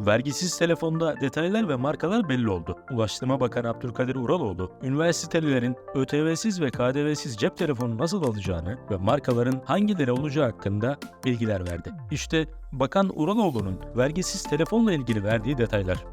Vergisiz telefonda detaylar ve markalar belli oldu. Ulaştırma Bakanı Abdülkadir Uraloğlu, üniversitelilerin ÖTV'siz ve KDV'siz cep telefonu nasıl alacağını ve markaların hangileri olacağı hakkında bilgiler verdi. İşte Bakan Uraloğlu'nun vergisiz telefonla ilgili verdiği detaylar.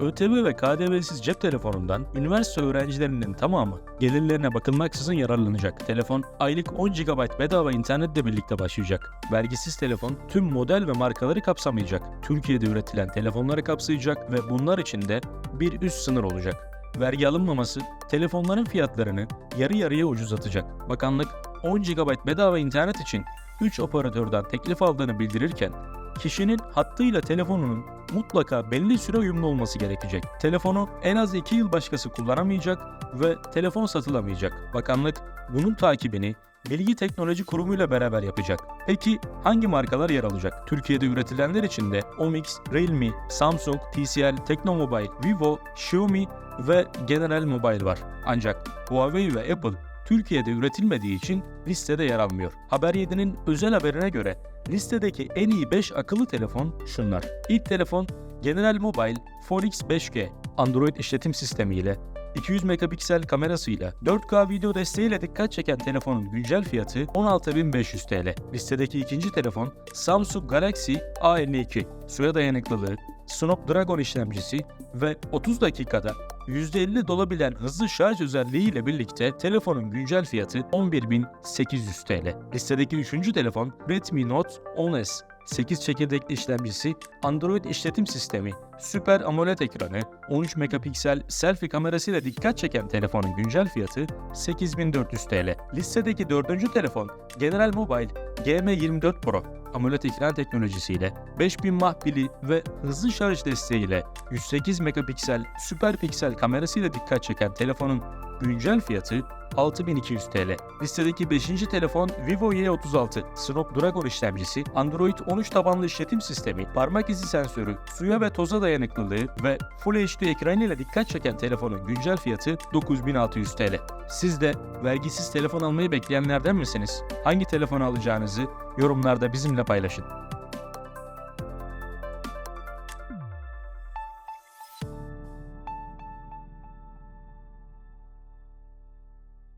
ÖTV ve KDV'siz cep telefonundan üniversite öğrencilerinin tamamı gelirlerine bakılmaksızın yararlanacak. Telefon aylık 10 GB bedava internetle birlikte başlayacak. Vergisiz telefon tüm model ve markaları kapsamayacak. Türkiye'de üretilen telefonları kapsayacak ve bunlar için de bir üst sınır olacak. Vergi alınmaması telefonların fiyatlarını yarı yarıya ucuzlatacak. Bakanlık 10 GB bedava internet için 3 operatörden teklif aldığını bildirirken kişinin hattıyla telefonunun mutlaka belli süre uyumlu olması gerekecek. Telefonu en az 2 yıl başkası kullanamayacak ve telefon satılamayacak. Bakanlık bunun takibini Bilgi Teknoloji Kurumu ile beraber yapacak. Peki hangi markalar yer alacak? Türkiye'de üretilenler içinde Omix, Realme, Samsung, TCL, Teknomobile, Vivo, Xiaomi ve General Mobile var. Ancak Huawei ve Apple Türkiye'de üretilmediği için listede yer almıyor. Haber 7'nin özel haberine göre listedeki en iyi 5 akıllı telefon şunlar. İlk telefon General Mobile Phoenix 5G Android işletim sistemiyle 200 megapiksel kamerasıyla 4K video desteğiyle dikkat çeken telefonun güncel fiyatı 16.500 TL. Listedeki ikinci telefon Samsung Galaxy A52. Suya dayanıklılığı, Snapdragon işlemcisi ve 30 dakikada %50 dolabilen hızlı şarj özelliğiyle birlikte telefonun güncel fiyatı 11.800 TL. Listedeki üçüncü telefon Redmi Note 10S. 8 çekirdekli işlemcisi, Android işletim sistemi, Süper AMOLED ekranı, 13 megapiksel selfie kamerasıyla dikkat çeken telefonun güncel fiyatı 8400 TL. Listedeki dördüncü telefon General Mobile GM24 Pro. AMOLED ekran teknolojisiyle 5000 mAh pili ve hızlı şarj desteğiyle 108 megapiksel süper piksel kamerasıyla dikkat çeken telefonun güncel fiyatı 6200 TL. Listedeki 5. telefon Vivo Y36. Snapdragon işlemcisi, Android 13 tabanlı işletim sistemi, parmak izi sensörü, suya ve toza dayanıklılığı ve Full HD ekranıyla dikkat çeken telefonun güncel fiyatı 9600 TL. Siz de vergisiz telefon almayı bekleyenlerden misiniz? Hangi telefonu alacağınızı yorumlarda bizimle paylaşın.